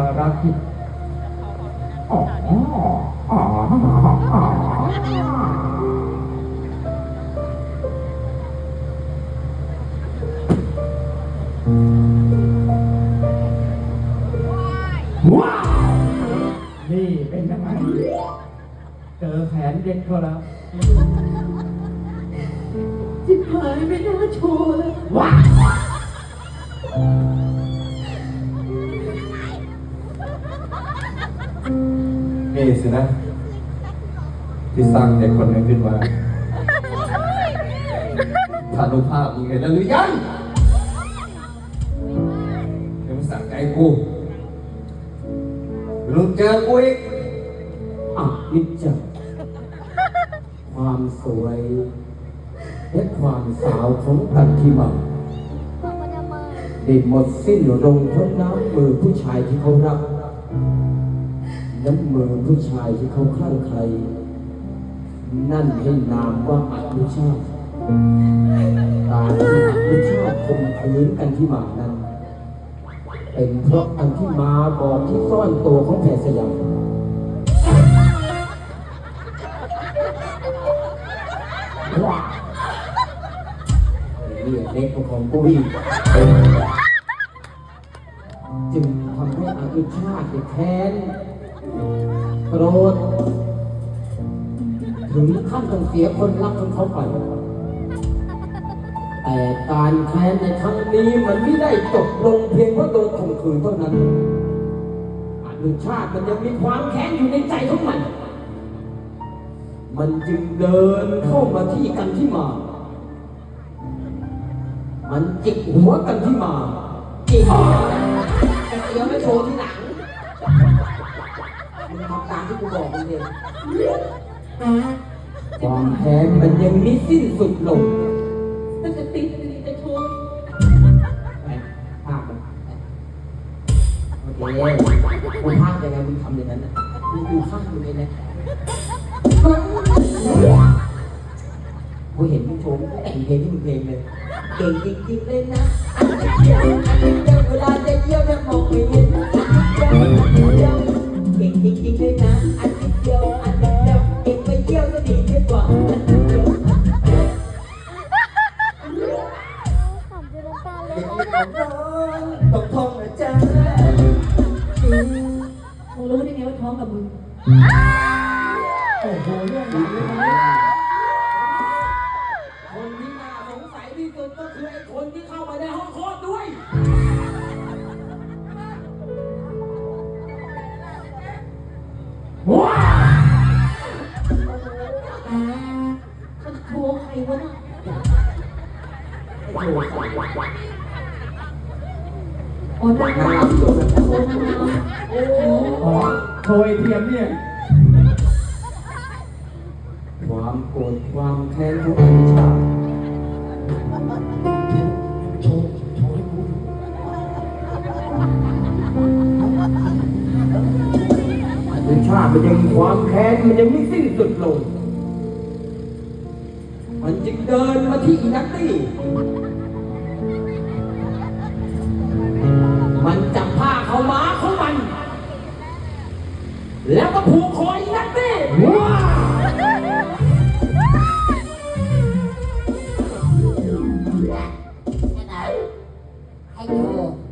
าระกิจอ๋ออ๋ออ๋อว้าวนี่เป็นยังไงเจอแขนเด็กเขาแล้ว จิบหายไม่น่าโชว์เลยว้าว สินะที่สร้างเด็กคนหนึงขึ้นมาถ่ายรูปภาพมึงเห็นแล้วหรือยังยังไม่สั่งใจกูลุกเจอกูอีกอะนิจจังความสวยและความสาวของกันที่มาได้หมดสิ้นลงเพราะน้ำมือผู้ชายที่เขารัก น้ำมือผู้ชายที่เขาคลั่งใคร นั่นให้นามว่าอนุชาติกาที่อนุชาติข่มขืนกันที่มานั้น เป็นเพราะกันที่มาบอกที่ซ่อนตัวของแพรสยามว้าเรียกเด็กของกูอีกจึงทำให้อนุชาติแค้น โกรธถึงขั้นต้องเสียคนรักของเขาไป แต่การแค้นในครั้งนี้มันไม่ได้จบลงเพียงเพราะโดนข่มขืนเท่านั้นอนุชาติมันยังมีความแค้นอยู่ในใจของมัน มันจึงเดินเข้ามาที่กันที่มา มันจิกหัวกันที่มาจิกหัวแต่เดี๋ยวไม่โชว์ที่หลัง มึงทำตามที่กูบอกมึงเองความแค้นมันยังไม่สิ้นสุดลงถ้าจะติดจะโชว์ไปภาพมันโอเคกูภาพยังไงมึงทำอย่างนั้นน่ะมึงดูข้างมึงเองนะกูเห็นมึงโชว์มึงแต่งเพลงที่มึงเพลงเลย เก่งจริงๆเลยนะอันนี้เดียวอันนี้เดียวเวลาจะเยี่ยวเนี่ยมอ จนน้ำตาเลยต้องท่องนะจ๊ะมึงรู้ได้ไงว่าท้องกับมึง โอ้โหเรื่องนี้เลยคนที่น่าสงสัยที่สุดก็คือไอ้คนที่เข้ามาในห้องคลอดด้วยว้ โอ้โหอ๋อนางงามโชว์นางงามโอ้โหอ๋อโทยเทียมเนี่ย ความโกรธความแค้นของอนุชาติโชว์โชว์ให้กูอนุชาติมันยังความแค้นมันยังไม่สิ้นสุดลง เดินมาที่อีนัตตี้ มันจับผ้าเขาวม้าของมัน แล้วก็ผูกคออีนัตตี้ว้าวให้ดู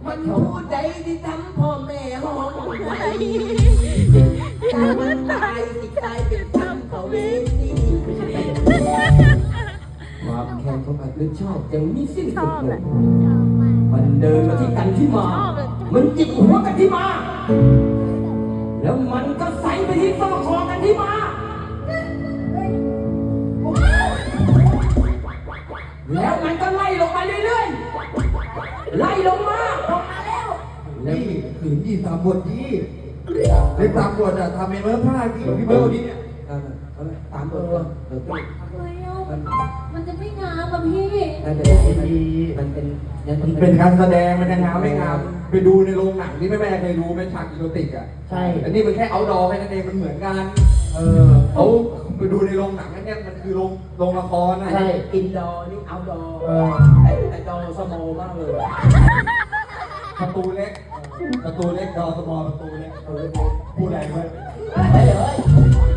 มันผู้ใดที่ทำพ่อแม่ห้องไห้ถ้ามันตายสิกลายเป็นทำเขาเวที ความแค้นของอนุชาติยังไม่สิ้นสุดลงมันเดินมาที่กันที่มามันจิกหัวกันที่มา แล้วมันก็ใส่ไปที่ซอกคอกันที่มา แล้วมันก็ไล่ลงมาเรื่อยๆ ไล่ลงมาลงมาแล้วนี่คือที่ตามบทดีในตามบทอะทำเองเมื่อผ้ากี่พี่เบิร์ดนี่เนี่ยตาม เบอร์เออทำไมอะมันจะไม่งามอะพี่มันเป็นมันเป็นมันเป็นการแสดงมันจะงามไม่งามไปดูในโรงหนังที่แม่แม่เคยดูไหมฉากอีโรติกอะใช่อันนี้มันแค่เอาดอแค่นั้นเองมันเหมือนกันเออเขาไปดูในโรงหนังนั่นเนี่ยมันคือโรงโรงละครนะใช่อินดอร์นี่เอาดอร์เออแต่ดอร์สมอลมากเลยประตูเล็กประตูเล็กดอสมอประตูเล็กเออพูดอะไรไว้ไปเลย